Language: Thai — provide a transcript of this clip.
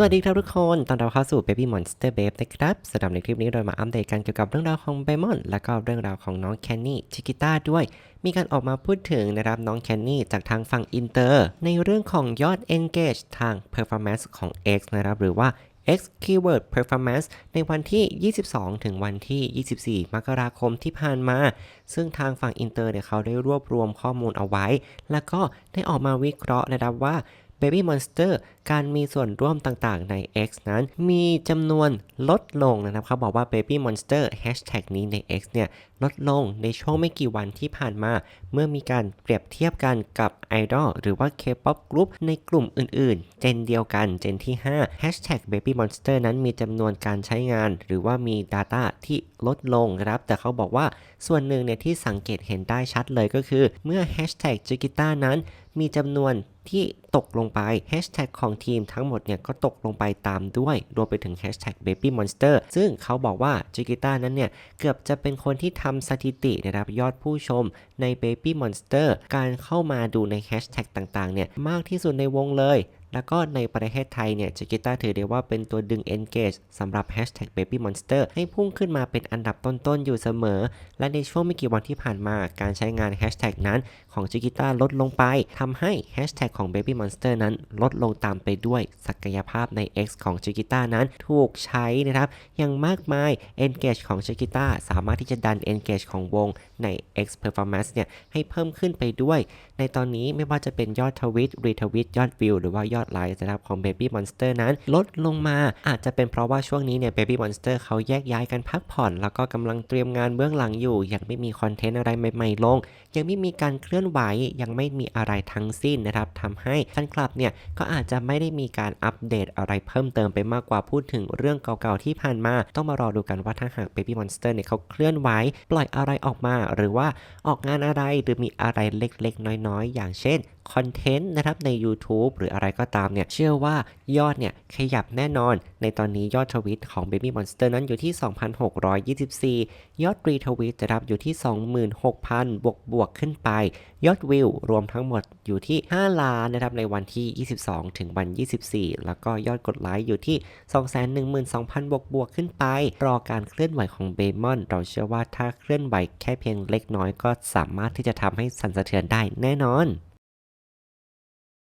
สวัสดีครับทุกคน ตอนเราเข้าสู่ Baby Monster Babe นะครับสำหรับในคลิปนี้เรามาอัปเดตกันเกี่ยวกับเรื่องราวของเบมอน และก็เรื่องราวของน้องแคนนี่ชิกิต้าด้วย มีการออกมาพูดถึงนะครับน้องแคนนี่จากทางฝั่งอินเตอร์ ในเรื่องของยอด engage ทาง performance ของ X นะครับ หรือว่า X Keyword Performance ในวันที่ 22 ถึงวันที่ 24 มกราคมที่ผ่านมา ซึ่งทางฝั่งอินเตอร์เนี่ยเขาได้รวบรวมข้อมูลเอาไว้ แล้วก็ได้ออกมาวิเคราะห์นะครับว่า Baby Monster การมีส่วนร่วมต่างๆใน X นั้น มีจำนวนลดลงนะครับเขาบอกว่า Baby Monster Hashtag นี้ใน X เนี่ยลดลงในช่วงไม่กี่วันที่ผ่านมา เมื่อมีการเปรียบเทียบกันกับไอดอลหรือว่า K-POP Group ในกลุ่มอื่นๆ เจนเดียวกันเจนที่ 5 Hashtag Baby Monster นั้นมีจำนวนการใช้งาน หรือว่ามี Data ที่ลดลงครับแต่เขาบอกว่าส่วนหนึ่งเนี่ยที่สังเกตเห็นได้ชัดเลยก็คือ เมื่อ Hashtag j i g i t a นั้นมีจำนวน ที่ตกลงไป Hashtag ของทีมทั้งหมดเนี่ยก็ตกลงไปตามด้วย รวมไปถึง Hashtag Baby Monster ซึ่งเขาบอกว่าจิกิต้านั้นเนี่ยเกือบจะเป็นคนที่ทำสถิตินะครับยอดผู้ชมใน Baby Monster การเข้ามาดูใน Hashtag ต่างๆเนี่ยมากที่สุดในวงเลยแล้วก็ในประเทศไทยเนี่ยจิกิต้าถือได้ว่าเป็นตัวดึง engage สำหรับ hashtag baby monster ให้พุ่งขึ้นมาเป็นอันดับต้นๆ อยู่เสมอ และในช่วงไม่กี่วันที่ผ่านมาการใช้งาน hashtag นั้นของจิกิต้าลดลงไปทำให้ hashtag ของ baby monster นั้นลดลงตามไปด้วยศักยภาพใน X ของจิกิต้านั้นถูกใช้นะครับอย่างมากมาย engage ของจิกิต้าสามารถที่จะดัน engage ของวงใน X performance เนี่ยให้เพิ่มขึ้นไปด้วย ในตอนนี้ไม่ว่าจะเป็นยอดทวิตรีทวิตยอดวิวหรือว่ายอดไลค์นะครับของ Baby Monster นั้นลดลงมาอาจจะเป็นเพราะว่าช่วงนี้เนี่ย Baby Monster เขาแยกย้ายกันพักผ่อน แล้วก็กำลังเตรียมงานเบื้องหลังอยู่ ยังไม่มีคอนเทนต์อะไรใหม่ๆลง ยังไม่มีการเคลื่อนไหวยังไม่มีอะไรทั้งสิ้นนะครับทำให้แฟนคลับเนี่ยก็อาจจะไม่ได้มีการอัปเดตอะไรเพิ่มเติมไปมากกว่าพูดถึงเรื่องเก่าๆที่ผ่านมา ต้องมารอดูกันว่าถ้าหาก Baby Monster เนี่ยเขาเคลื่อนไหวปล่อยอะไรออกมา หรือว่าออกงานอะไรหรือมีอะไรเล็กๆ น้อยๆ อย่างเช่นคอนเทนต์นะครับใน YouTube หรืออะไรก็ตามเนี่ยเชื่อว่ายอดเนี่ยขยับแน่นอน ในตอนนี้ยอดทวิตของ Baby Monster นั้นอยู่ที่ 2,624 ยอดรีทวิตนะครับอยู่ที่ 26,000 บวกบวกขึ้นไป ยอดวิวรวมทั้งหมดอยู่ที่ 5 ล้านนะครับในวันที่ 22 ถึงวัน 24 แล้วก็ยอดกดไลค์อยู่ที่ 212,000 บวกบวกขึ้นไป รอการเคลื่อนไหวของเบมอน เราเชื่อว่าถ้าเคลื่อนไหวแค่เพียงเล็กน้อยก็สามารถที่จะทำให้สั่นสะเทือนได้แน่นอน